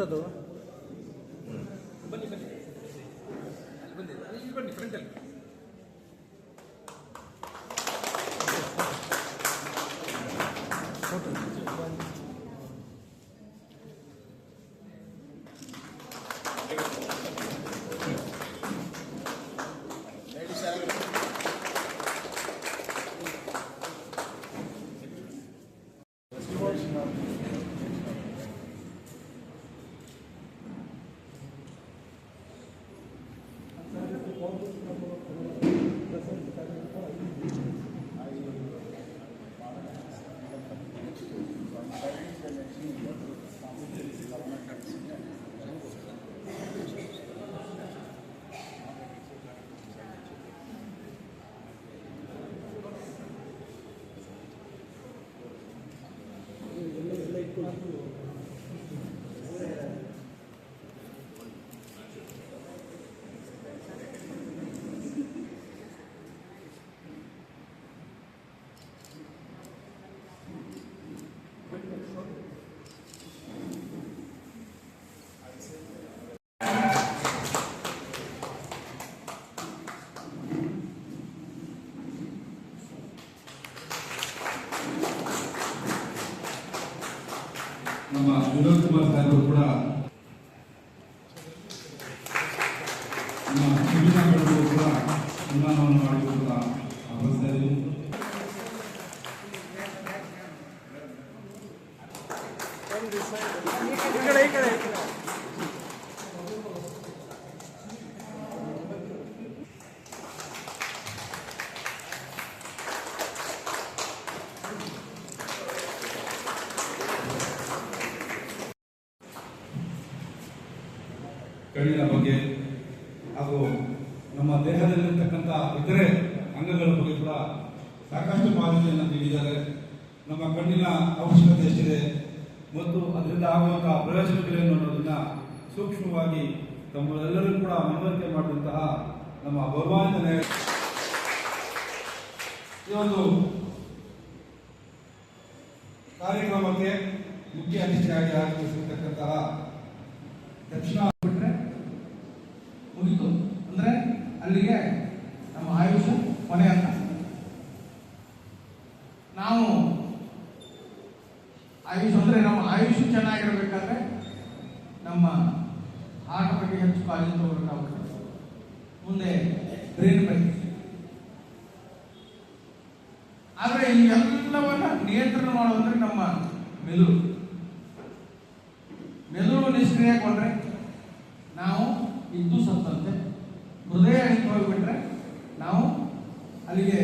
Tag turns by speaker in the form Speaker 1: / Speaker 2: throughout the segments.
Speaker 1: ಉಂಟದು
Speaker 2: ಬನ್ನಿ ಬನ್ನಿ ಅಲ್ಲಿ ಬನ್ನಿ ಇಲ್ಲಿ ಬನ್ನಿ ಫ್ರಂಟಲ್ಲಿ
Speaker 3: ನಮ್ಮ ಸನ್ಮಾನವನ್ನು
Speaker 1: ಈ ಕಡೆ
Speaker 3: ಕಣ್ಣಿನ ಬಗ್ಗೆ ಹಾಗೂ ನಮ್ಮ ದೇಹದಲ್ಲಿರ್ತಕ್ಕಂಥ ಇತರೆ ಅಂಗಗಳ ಬಗ್ಗೆ ಕೂಡ ಸಾಕಷ್ಟು ಮಾಹಿತಿಯನ್ನು ನೀಡಿದ್ದಾರೆ. ನಮ್ಮ ಕಣ್ಣಿನ ಅವಶ್ಯಕತೆ ಎಷ್ಟಿದೆ ಮತ್ತು ಅದರಿಂದ ಆಗುವಂತಹ ಪ್ರಯೋಜನಗಳೇನು ಅನ್ನೋದನ್ನ ಸೂಕ್ಷ್ಮವಾಗಿ ತಮ್ಮೆಲ್ಲರೂ ಕೂಡ ಮನವರಿಕೆ ಮಾಡಿದಂತಹ ನಮ್ಮ ನ್ಯಾಯ ಈ ಒಂದು ಕಾರ್ಯಕ್ರಮಕ್ಕೆ ಮುಖ್ಯ ಅತಿಥಿಯಾಗಿ ಆಗಮಿಸಿರ್ತಕ್ಕಂತಹ ದಕ್ಷಿಣ
Speaker 4: ಬಿಟ್ರೆ ಮುಗೀತು ಅಂದ್ರೆ ಅಲ್ಲಿಗೆ ನಮ್ಮ ಆಯುಷ್ ಕೊನೆ ಅಂತ ನಾವು ಆಯುಷ್ ಅಂದ್ರೆ ನಮ್ಮ ಆಯುಷ್ ಚೆನ್ನಾಗಿರ್ಬೇಕಾದ್ರೆ ನಮ್ಮ ಹಾರ್ಟ್ ಬಗ್ಗೆ ಹೆಚ್ಚು ಕಾಳಜಿ ತಗೋಬೇಕಾಗುತ್ತೆ ಮುಂದೆ ಬ್ರೈನ್ ಬಗ್ಗೆ ಆದ್ರೆ ಈ ಎಲ್ಲವನ್ನ ನಿಯಂತ್ರಣ ಮಾಡೋದಂದ್ರೆ ನಮ್ಮ ಮೆದುಳು. ಮೆದುಳು ನಿಷ್ಕ್ರಿಯಗೊಂಡ್ರೆ ನಾವು ಇದ್ದು ಸತ್ತಂತೆ. ಹೃದಯ ಹೋಗ್ಬಿಟ್ರೆ ನಾವು ಅಲ್ಲಿಗೆ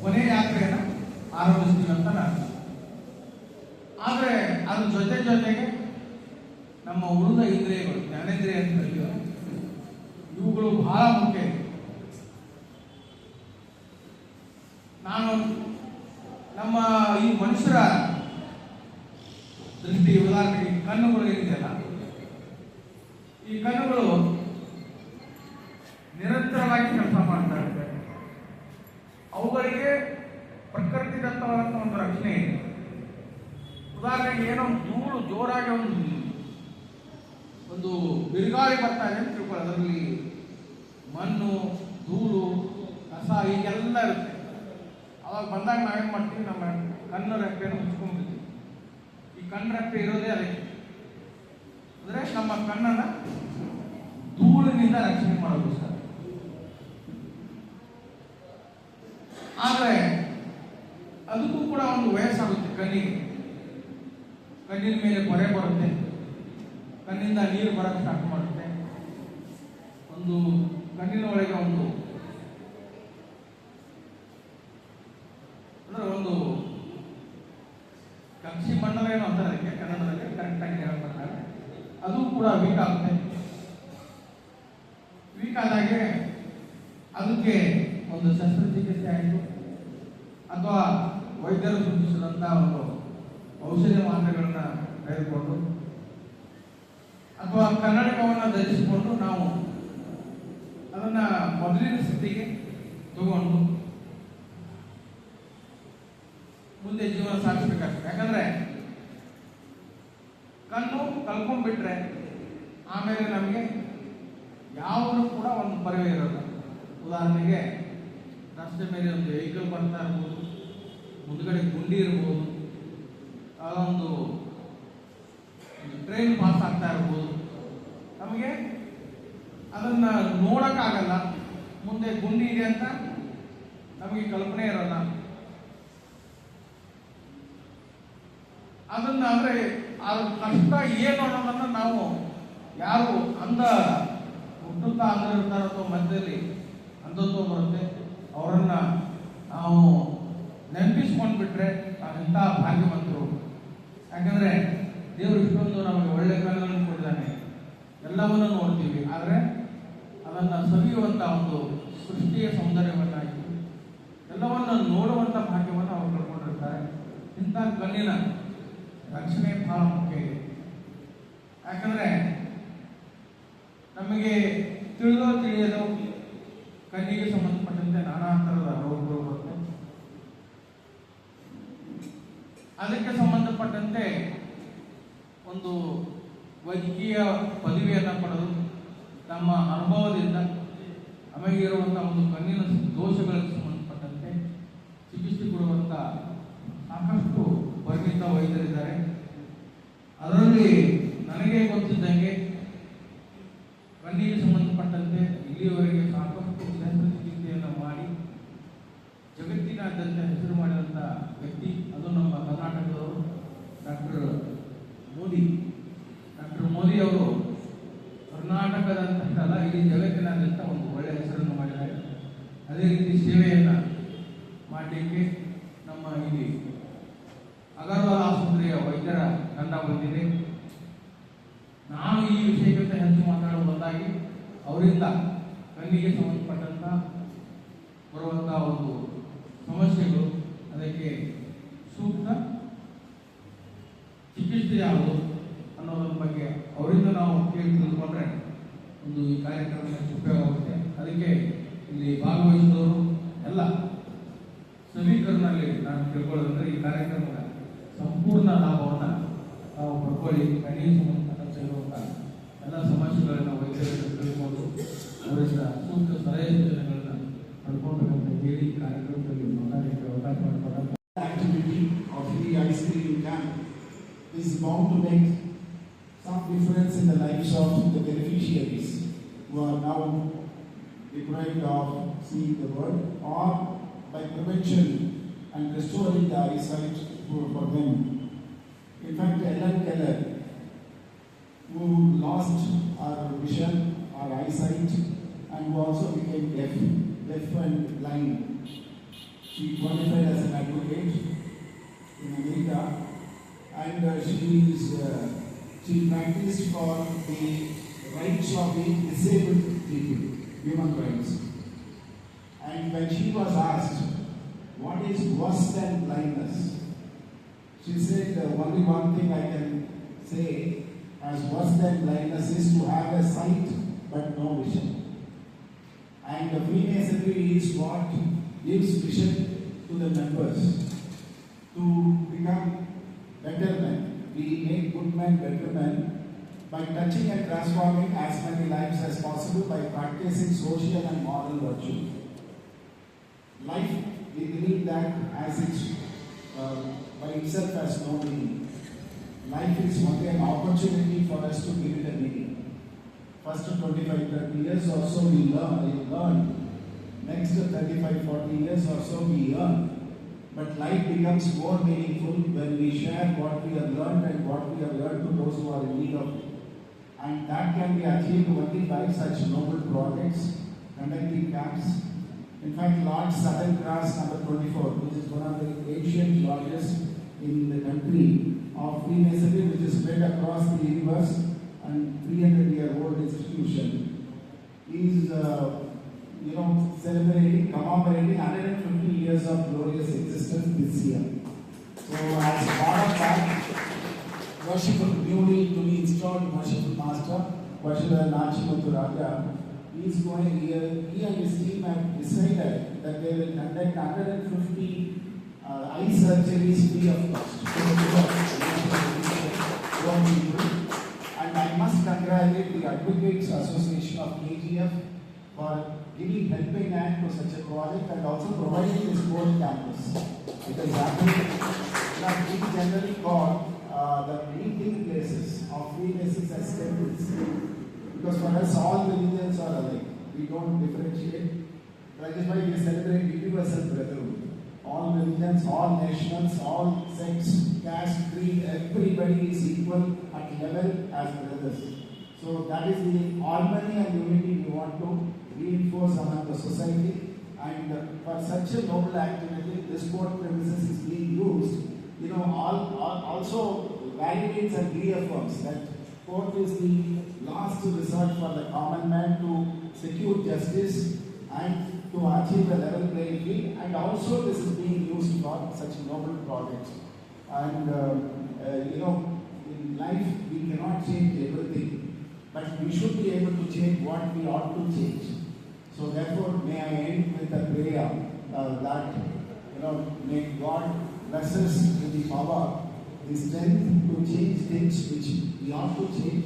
Speaker 4: ಕೊನೆ ಯಾತ್ರೆಯನ್ನು ಆರಂಭಿಸ್ತೀವಿ ಅಂತ ನಾನು ಆದರೆ ಅದ್ರ ಜೊತೆ ಜೊತೆಗೆ ನಮ್ಮ ಉಳಿದ ಇಂದ್ರಿಯಗಳು, ಜ್ಞಾನೇಂದ್ರಿಯ ಅಂತ ಇವುಗಳು ಬಹಳ ಮುಖ್ಯ. ನಾನು ನಮ್ಮ ಈ ಮನುಷ್ಯರ ದೃಷ್ಟಿ ಉದಾಹರಣೆಗೆ ಕಣ್ಣುಗಳು ಏನಿದೆಯಲ್ಲ? ಈ ಕಣ್ಣುಗಳು ನಿರಂತರವಾಗಿ ಕೆಲಸ ಮಾಡ್ತಾ ಇರ್ತವೆ ಅವುಗಳಿಗೆ ಪ್ರಕೃತಿದತ್ತವಾದಂಥ ಒಂದು ರಕ್ಷಣೆ ಇದೆ. ಉದಾಹರಣೆಗೆ ಏನೋ ಧೂಳು ಜೋರಾಗಿ ಒಂದು ಒಂದು ಬಿರುಗಾಳಿ ಬರ್ತಾ ಇದೆ ಅಂತ ತಿಳ್ಕೊಳ್ಳಿ ಅದರಲ್ಲಿ ಮಣ್ಣು, ಧೂಳು, ಕಸ, ಹೀಗೆಲ್ಲ ಇರುತ್ತೆ. ಅವಾಗ ಬಂದಾಗ ನಾವೇನ್ ಮಾಡ್ತೀವಿ, ನಮ್ಮ ಕಣ್ಣು ರೆಪ್ಪೆಯನ್ನು ಮುಚ್ಕೊಂಡ್ಬಿಡ್ತೀವಿ. ಈ ಕಣ್ಣು ರೆಪ್ಪೆ ಇರೋದೇ ಅದಕ್ಕೆ ಅಂದ್ರೆ ನಮ್ಮ ಕಣ್ಣನ್ನ ಧೂಳಿನಿಂದ ರಕ್ಷಣೆ ಮಾಡೋದು ಸರ್ ಆದ್ರೆ ಅದಕ್ಕೂ ಕೂಡ ಒಂದು ವಯಸ್ಸಾಗುತ್ತೆ ಕಣ್ಣಿಗೆ. ಕಣ್ಣಿನ ಮೇಲೆ ಕೊರೆ ಬರುತ್ತೆ. ಕಣ್ಣಿಂದ ನೀರು ಬರಕ್ಕೆ ಸ್ಟಾರ್ಟ್ ಮಾಡುತ್ತೆ. ಒಂದು ಕಣ್ಣಿನ ಒಳಗೆ ಒಂದು ಅಂದ್ರೆ ಒಂದು ಕಕ್ಷಿ ಮಂಡಲ ಅಂತಾರೆ ಅದಕ್ಕೆ, ಕನ್ನಡದಲ್ಲಿ ಕರೆಕ್ಟ್ ಆಗಿ ಹೇಳ್ತಾರೆ ಅದು ಕೂಡ ವೀಕ್ ಆಗುತ್ತೆ. ವೀಕ್ ಆದಾಗೆ ಅದಕ್ಕೆ ಒಂದು ಶಸ್ತ್ರಚಿಕಿತ್ಸೆ ಆಯಿತು. ಅಥವಾ ವೈದ್ಯರು ಸೂಚಿಸಿದಂತ ಒಂದು ಔಷಧಿ ಮಾತ್ರೆಗಳನ್ನ ತೆಗೆದುಕೊಂಡು, ಅಥವಾ ಕನ್ನಡಕವನ್ನು ಧರಿಸಿಕೊಂಡು ನಾವು ಅದನ್ನ ಮೊದಲಿನ ಸ್ಥಿತಿಗೆ ತಗೊಂಡು ಮುಂದೆ ಜೀವನ ಸಾಗಿಸ್ಬೇಕಾಗ್ತದೆ. ಯಾಕಂದ್ರೆ ಕಣ್ಣು ಆಮೇಲೆ ನಮಗೆ ಯಾವುದು ಕೂಡ ಒಂದು ಪರಿವೇ ಇರೋಲ್ಲ. ಉದಾಹರಣೆಗೆ ರಸ್ತೆ ಮೇಲೆ ಒಂದು ವೆಹಿಕಲ್ ಬರ್ತಾ ಇರ್ಬೋದು, ಮುಂದ್ಗಡೆ ಗುಂಡಿ ಇರ್ಬೋದು ಅದೊಂದು ಟ್ರೈನ್ ಪಾಸ್ ಆಗ್ತಾ ಇರ್ಬೋದು. ನಮಗೆ ಅದನ್ನ ನೋಡೋಕ್ಕಾಗಲ್ಲ. ಮುಂದೆ ಗುಂಡಿ ಇದೆ ಅಂತ ನಮಗೆ ಕಲ್ಪನೆ ಇರಲ್ಲ. ಅದನ್ನ ಅಂದ್ರೆ ಅದ್ರ ಕಷ್ಟ ಏನು ಅನ್ನೋದನ್ನ ನಾವು ಯಾರು ಅಂದ ಹುಟ್ಟುತ್ತಾ ಅಂದಿರ್ತಾರೋ ಅಥವಾ ಮಧ್ಯದಲ್ಲಿ ಅಂಧತ್ವ ಬರುತ್ತೆ, ಅವರನ್ನ ನಾವು ನೆನಪಿಸ್ಕೊಂಡ್ಬಿಟ್ರೆ ನಾವೆಂಥ ಭಾಗ್ಯವಂತರು. ಯಾಕಂದ್ರೆ ದೇವರು ಇಷ್ಟೊಂದು ನಮಗೆ ಒಳ್ಳೆ ಕಾಲಗಳನ್ನು ಕೊಟ್ಟಿದ್ದಾನೆ. ಎಲ್ಲವನ್ನೂ ನೋಡ್ತೀವಿ. ಆದರೆ ಅದನ್ನು ಸವಿಯುವಂಥ ಒಂದು ಸೃಷ್ಟಿಯ ಸೌಂದರ್ಯವನ್ನಾಗಿ, ಎಲ್ಲವನ್ನು ನೋಡುವಂಥ ಭಾಗ್ಯವನ್ನು ಅವರು ಕಳ್ಕೊಂಡಿರ್ತಾರೆ. ಇಂಥ ಕಣ್ಣಿನ ರಕ್ಷಣೆ ಬಹಳ ಮುಖ್ಯ ಇದೆ. ಯಾಕಂದರೆ ನಮಗೆ ತಿಳಿದೋ ತಿಳಿಯದೋ ಕಣ್ಣಿಗೆ ಸಂಬಂಧಪಟ್ಟಂತೆ ನಾನಾ ಥರದ ರೋಗಗಳು ಬರುತ್ತೆ. ಅದಕ್ಕೆ ಸಂಬಂಧಪಟ್ಟಂತೆ ಒಂದು ವೈದ್ಯಕೀಯ ಪದವಿಯನ್ನು ಪಡೆದು ನಮ್ಮ ಅನುಭವದಿಂದ ನಮಗಿರುವಂಥ ಒಂದು ಕಣ್ಣಿನ ದೋಷಗಳಿಗೆ ಸಂಬಂಧಪಟ್ಟಂತೆ ಚಿಕಿತ್ಸೆ ಸಾಕಷ್ಟು ಪರಿಣಿತ ವೈದ್ಯರಿದ್ದಾರೆ. ಅದರಲ್ಲಿ ನನಗೆ ಗೊತ್ತಿದ್ದಂಗೆ ಕಣ್ಣಿಗೆ ಸಂಬಂಧಪಟ್ಟಂತೆ ಇಲ್ಲಿಯವರೆಗೆ ಸಾಕಷ್ಟು ಶಸ್ತ್ರಚಿಕಿತ್ಸೆಯನ್ನು ಮಾಡಿ ಜಗತ್ತಿನಾದ್ಯಂತ ಹೆಸರು ಮಾಡಿದಂಥ ವ್ಯಕ್ತಿ ಅದು ನಮ್ಮ ಕರ್ನಾಟಕದವರು ಡಾಕ್ಟರ್ ಮೋದಿ ಡಾಕ್ಟರ್ ಮೋದಿ ಅವರು ಕರ್ನಾಟಕದಂತಲ್ಲ ಇಡೀ ಜಗತ್ತಿನಾದ್ಯಂತ ಒಂದು ಒಳ್ಳೆಯ ಹೆಸರನ್ನು ಮಾಡಿದ್ದಾರೆ ಅದೇ ರೀತಿ ಸೇವೆಯನ್ನು ಮಾಡಲಿಕ್ಕೆ ನಮ್ಮ ಇಲ್ಲಿ ಅಗರ್ವಾಲ್ ಆಸ್ಪತ್ರೆಯ ವೈದ್ಯರ ತಂಡ ಬಂದಿದೆ ನಾನು ಈ ವಿಷಯಕ್ಕಿಂತ ಹೆಚ್ಚು ಮಾತಾಡಲು ಬಂದಾಗಿ ಅವರಿಂದ ಕಣ್ಣಿಗೆ ಸಂಬಂಧಪಟ್ಟಂತ ಬರುವಂಥ ಒಂದು ಸಮಸ್ಯೆಗಳು, ಅದಕ್ಕೆ ಸೂಕ್ತ ಚಿಕಿತ್ಸೆ ಯಾವುದು ಅನ್ನೋದ್ರ ಬಗ್ಗೆ ಅವರಿಂದ ನಾವು ಕೇಳಿ ತಿಳ್ಕೊಂಡ್ರೆ ಒಂದು ಈ ಕಾರ್ಯಕ್ರಮ ಹೆಚ್ಚು ಉಪಯೋಗ ಆಗುತ್ತೆ. ಅದಕ್ಕೆ ಇಲ್ಲಿ ಭಾಗವಹಿಸಿದವರು ಎಲ್ಲ ಸಮೀಕರಣದಲ್ಲಿ ನಾನು ತಿಳ್ಕೊಳ್ಳೋದಂದ್ರೆ ಈ ಕಾರ್ಯಕ್ರಮದ ಸಂಪೂರ್ಣ ಲಾಭವನ್ನು ನಾವು ಪಡ್ಕೊಳ್ಳಿ. ಕಣ್ಣಿಗೆ ಸಂಬಂಧಪಟ್ಟಂತೆ ಇರುವಂಥ ಎಲ್ಲ ಸಮಸ್ಯೆಗಳನ್ನು ತಿಳ್ಕೊಂಡು ಅವರಿಂದ ಸೂಕ್ತ ಸಲಹೆ ಸೂಚನೆಗಳನ್ನ ಪಡ್ಕೊಳ್ಬೇಕಂತ ಹೇಳಿ ಈ ಕಾರ್ಯಕ್ರಮದಲ್ಲಿ ಮಾತಾಡಲಿಕ್ಕೆ ಅವಕಾಶ ಮಾಡಿಕೊಡೋಣ
Speaker 1: activity of the ice cream camp is bound to make some difference in the lives of the beneficiaries who are now deprived of seeing the world or by prevention and restoring the eyesight for, for them. In fact, Ellen Keller, who lost our vision, our eyesight, and who also became deaf, deaf and blind, she qualified as an advocate in America and uh, she is uh, she practiced for the rights of the disabled people, human rights. And when she was asked, what is worse than blindness? She said, the only one thing I can say as worse than blindness is to have a sight but no vision. And the Freemasonry is what gives vision to the members to become better men. We make good men better men by touching and transforming as many lives as possible by practicing social and moral virtue. Life, we believe that as it uh, by itself has no meaning. Life is only an opportunity for us to give it a meaning. First 25, 30 years or so we learn, learn. Next 35, 40 years or so we earn. But life becomes more meaningful when we share what we have learned and what we have learned to those who are in need of it. And that can be achieved only by such noble projects, conducting camps. In fact, Lord Southern Cross number 24, which is one of the ancient lodges in the country of Freemasonry, which is spread across the universe and 300 year old institution, is uh, you know, celebrating, commemorating 150 years of glorious existence this year. So, as part of that, worshipful, newly to be installed worshipful master, Worshipper Nachimuthu Raja, he is going here, he and his team have decided that they will conduct 150 uh, eye surgeries free of cost. Association of KGF for giving helping hand to such a project and also providing this whole campus. It is happening, we generally call uh, the meeting places of Freemasons as temples. Because for us, all religions are alike. We don't differentiate. That is why we celebrate universal brotherhood. All religions, all nations, all sects, caste, creed, everybody is equal at level as brothers. So that is the harmony and unity we want to reinforce among the society. And for such a noble activity, this sport premises is being used. You know, all, all also validates and reaffirms that court is the last resort for the common man to secure justice and to achieve a level playing field. And also this is being used for such noble projects. And, uh, uh, you know, in life we cannot change everything, but we should be able to change what we ought to change. So therefore, may I end with a prayer uh, that, you know, may God bless us with the power, the strength to change things which we ought to change,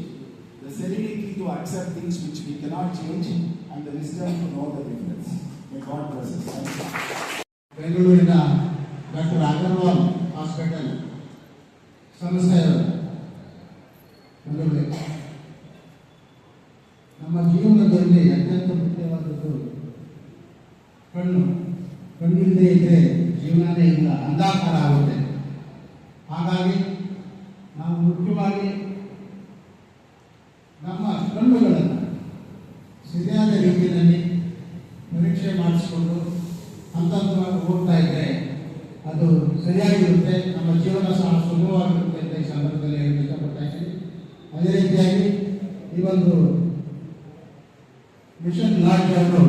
Speaker 1: the serenity to accept things which we cannot change, and the wisdom to know the difference. May God bless us. Thank you.
Speaker 5: ಬೆಂಗಳೂರಿನ doctor Agarwal hospital ಸಂಸ್ಥೆಯವರು ಬಂಧುಗಳೇ, ನಮ್ಮ ಜೀವನದಲ್ಲಿ ಅತ್ಯಂತ ಮುಖ್ಯವಾದದ್ದು ಕಣ್ಣು. ಕಣ್ಣಿಲ್ಲದೆ ಇದ್ರೆ ಜೀವನನೇ ಇಲ್ಲ, ಅಂಧಾಕಾರ ಆಗುತ್ತೆ. ಹಾಗಾಗಿ ನಾವು ಮುಖ್ಯವಾಗಿ ನಮ್ಮ ಕಣ್ಣುಗಳನ್ನು ಸರಿಯಾದ ರೀತಿಯಲ್ಲಿ ಪರೀಕ್ಷೆ ಮಾಡಿಸ್ಕೊಂಡು ಹಂತವಾಗಿ ಹೋಗ್ತಾ ಇದ್ರೆ ಅದು ಸರಿಯಾಗಿರುತ್ತೆ, ನಮ್ಮ ಜೀವನ ಸಹ ಸುಲಭವಾಗಿರುತ್ತೆ ಅಂತ ಈ ಸಂದರ್ಭದಲ್ಲಿ ಹೇಳಿ ಇಷ್ಟಪಡ್ತಾ ಅದೇ ರೀತಿಯಾಗಿ ಈ ಒಂದು ಮಿಷನ್ ಲಾಡ್ಜ್ ಅವರು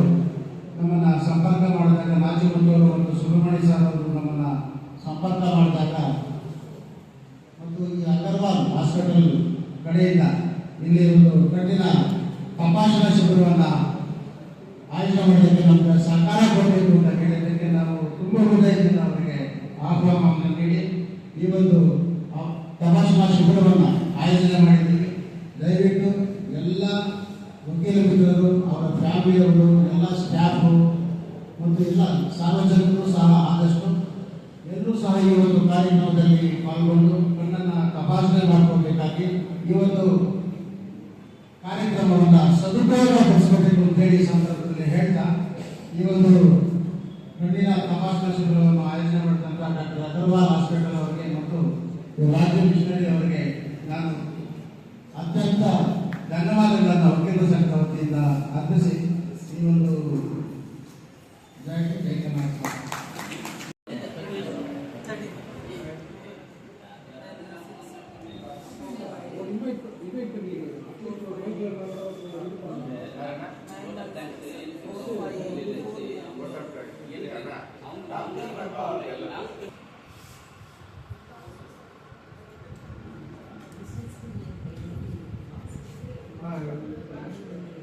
Speaker 5: ನಮ್ಮನ್ನ ಸಂಪರ್ಕ ಮಾಡಿದಾಗ ನಾಚಿಮಂತವರು ಮತ್ತು ಸುಬ್ರಹ್ಮಣ್ಯ ಸರ್ ಅವರು ನಮ್ಮನ್ನ ಸಂಪರ್ಕ ಮಾಡಿದಾಗ ಮತ್ತು ಈ ಅಗರ್ವಾಲ್ ಹಾಸ್ಪಿಟಲ್ ಕಡೆಯಿಂದ ಇಲ್ಲಿ ಒಂದು ಕಠಿಣ ತಪಾಸಣಾ ಶಿಬಿರವನ್ನು ಆಯೋಜನೆ ಮಾಡಲಿಕ್ಕೆ ನಮಗೆ ಸಹಕಾರ ಕೊಡಬೇಕು ಅಂತ ಕೇಳಿದ್ದಕ್ಕೆ ನಾವು ತುಂಬ ಹೃದಯದಿಂದ ಅವರಿಗೆ ಆಹ್ವಾನವನ್ನು ನೀಡಿ ಈ ಒಂದು ತಪಾಸಣಾ ಶಿಬಿರವನ್ನು ಆಯೋಜನೆ ಮಾಡಿದ್ದೀವಿ. ದಯವಿಟ್ಟು ಎಲ್ಲ ವಕೀಲ ಮಿತ್ರರು, ಅವರ ಫ್ಯಾಮಿಲಿಯವರು, ಎಲ್ಲ ಸ್ಟಾಫು ಮತ್ತು ಎಲ್ಲ ಸಾರ್ವಜನಿಕರು ಸಹ ಆದಷ್ಟು ಎಲ್ಲರೂ ಸಹ ಈ ಒಂದು ಕಾರ್ಯಕ್ರಮದಲ್ಲಿ ಪಾಲ್ಗೊಂಡು ಈ ಒಂದು ಕಾರ್ಯಕ್ರಮವನ್ನು ಸದುಪಯೋಗಪಡಿಸಬೇಕು ಅಂತೇಳಿ ಸಂದರ್ಭದಲ್ಲಿ ಹೇಳ್ತಾ, ಈ ಒಂದು ಕಣ್ಣಿನ ತಪಾಸಣಾ ಶಿಬಿರವನ್ನು ಆಯೋಜನೆ ಮಾಡಿದಂತಹ ಡಾಕ್ಟರ್ ಅಗರ್ವಾಲ್ ಹಾಸ್ಪಿಟಲ್ ಅವರಿಗೆ ಮತ್ತು ರಾಜೀವ್ ಮಿಷನರಿ ಅವರಿಗೆ ನಾನು ಅತ್ಯಂತ ಧನ್ಯವಾದಗಳನ್ನು ವಕೀಲರ ಸಂಘದ ವತಿಯಿಂದ ಅರ್ಪಿಸಿ ಈ ಒಂದು ಜಾಗಕ್ಕೆ ಮಾಡ್ತೀನಿ Hallelujah.